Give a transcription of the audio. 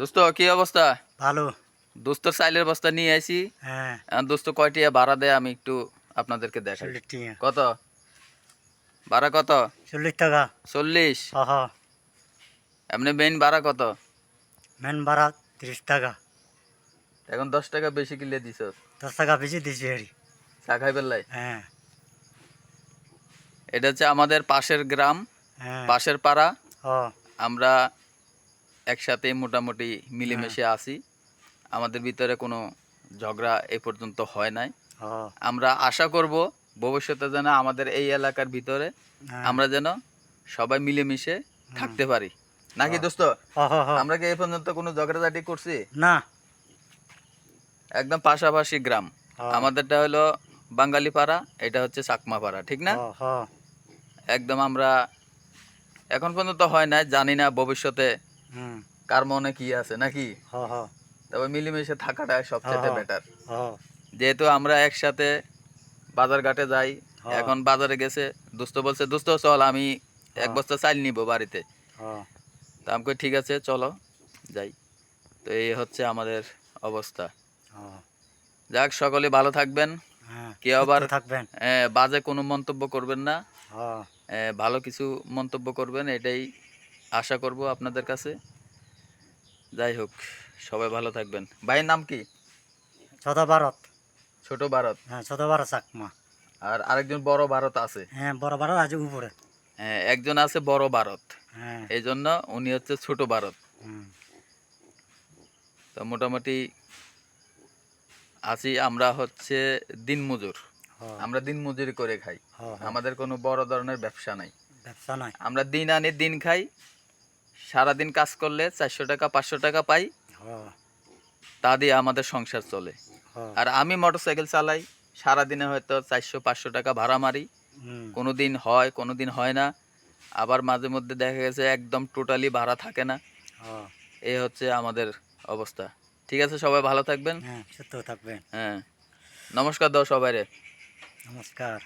দোস্ত কি অবস্থা? ভালো। দোস্তর চাইলের বস্তা নিয়ে আসি হ্যাঁ। দোস্ত কয়টি ভাড়া দেয় আমি একটু আপনাদেরকে দেখাই। কত? ভাড়া কত? চল্লিশ টাকা। চল্লিশ? এমনি মেইন ভাড়া কত? মেন ভাড়া তিরিশ টাকা। এখন দশ টাকা বেশি কিনলে দিছ? দশ টাকা বেশি দিছি চা খাই পেলাই হ্যাঁ। এটা হচ্ছে আমাদের পাশের গ্রাম হ্যাঁ। পাশের পাড়া। আমরা একসাথে মোটামুটি মিলেমিশে আছি। আমাদের ভিতরে কোনো ঝগড়া এ পর্যন্ত হয় নাই। আমরা আশা করব ভবিষ্যতে যেন আমাদের এই এলাকার ভিতরে হ্যাঁ। আমরা যেন সবাই মিলেমিশে থাকতে পারি। নাকি দোস্ত? আমরা কি এই পর্যন্ত কোনো ঝগড়াঝাটি করছি? না। একদম পাশাপাশি গ্রাম। হ্যাঁ। আমাদেরটা হলো বাঙালি পাড়া এটা হচ্ছে চাকমা পাড়া ঠিক না? একদম আমরা এখন পর্যন্ত হয় না জানি না ভবিষ্যতে কার মনে কি আছে নাকি? তবে মিলেমিশে থাকাটা সবচেয়ে। বেটার যেহেতু আমরা একসাথে বাজার ঘাটে যাই। এখন বাজারে গেছে দোস্ত বলছে দোস্ত চল আমি এক। বস্তা চাল নিব বাড়িতে। তা আমি ঠিক আছে চলো যাই। তো এই হচ্ছে আমাদের অবস্থা। যাক সকলে ভালো থাকবেন। হ্যাঁ কেউ আবার- থাকবেন। বাজে কোনো মন্তব্য করবেন না। ভালো কিছু মন্তব্য করবেন এটাই আশা করব আপনাদের কাছে। যাই হোক সবাই ভালো থাকবেন। ভাইয়ের নাম কি? ছোট ভারত। ছোট ভারত। হ্যাঁ ছোট ভারত চাকমা। আর আরেকজন বড় ভারত আছে? হ্যাঁ বড় ভারত আছে উপরে। হ্যাঁ, একজন আছে বড় ভারত। হ্যাঁ। এই জন্য উনি হচ্ছে ছোট ভারত। তো মোটামুটি আছি আমরা হচ্ছে দিনমজুর। আমরা দিনমজুরি করে খাই। আমাদের কোনো বড় ধরনের ব্যবসা নাই। ব্যবসা নাই। আমরা দিন আনি দিন খাই। সারাদিন কাজ করলে চারশো টাকা পাঁচশো টাকা পাই। হ তা দিয়ে আমাদের সংসার চলে। আর আমি মোটরসাইকেল চালাই সারাদিনে হয়তো চারশো পাঁচশো টাকা ভাড়া মারি। কোনো দিন হয় কোনো দিন হয় না। আবার মাঝে মধ্যে দেখা গেছে একদম টোটালি ভাড়া থাকে না। হ এই হচ্ছে আমাদের অবস্থা। ঠিক আছে সবাই ভালো থাকবেন। হ্যাঁ সুস্থ থাকবেন। হ্যাঁ। নমস্কার দাও সবাই রে নমস্কার।